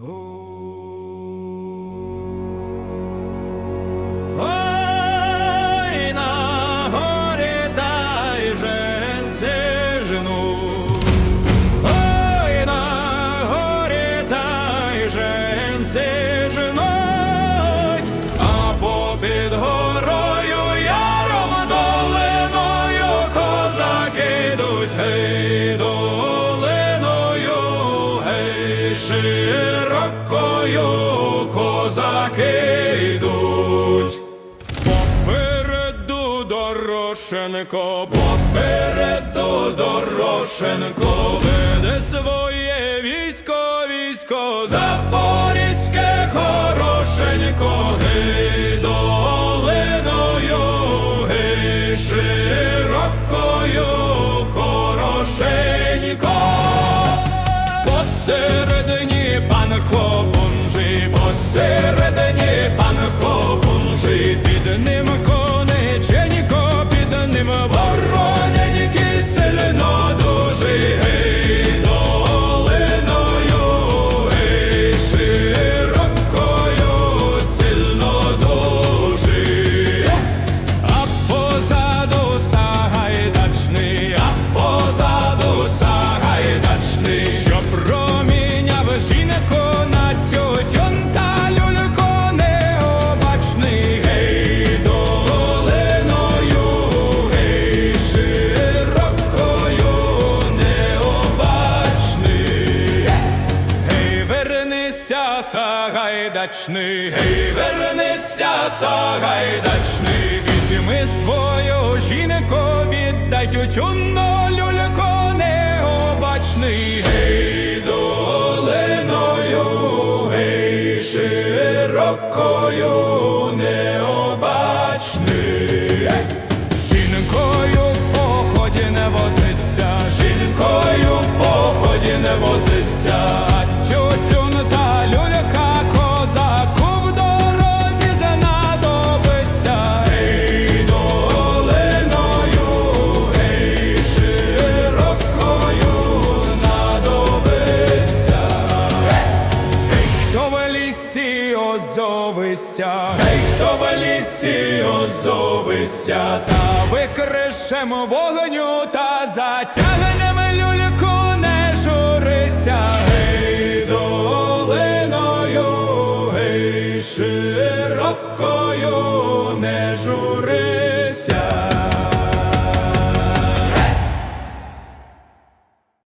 Ой, на горі та й. Ой, на горі та й а попід горою яром долиною козаки йдуть, широкою козаки йдуть. Попереду Дорошенко, попереду Дорошенко, веде своє військо, військо, Запорізьке хорошенько, гей, долиною, гей, широкою, хорошенько. Посередині пан Хопунжий, посередині вернися, сагайдачний, гей, вернися, сагайдачний, візьми свою жінку, віддай тютюнну люльку необачний, гей, долиною, гей, широкою необачний. Жінкою в поході не возиться, жінкою в поході не возиться, озовися, гей, хто в лісі озовися, та викришемо вогню та затягнемо люльку, не журися, гей, долиною, гей, широкою не журися.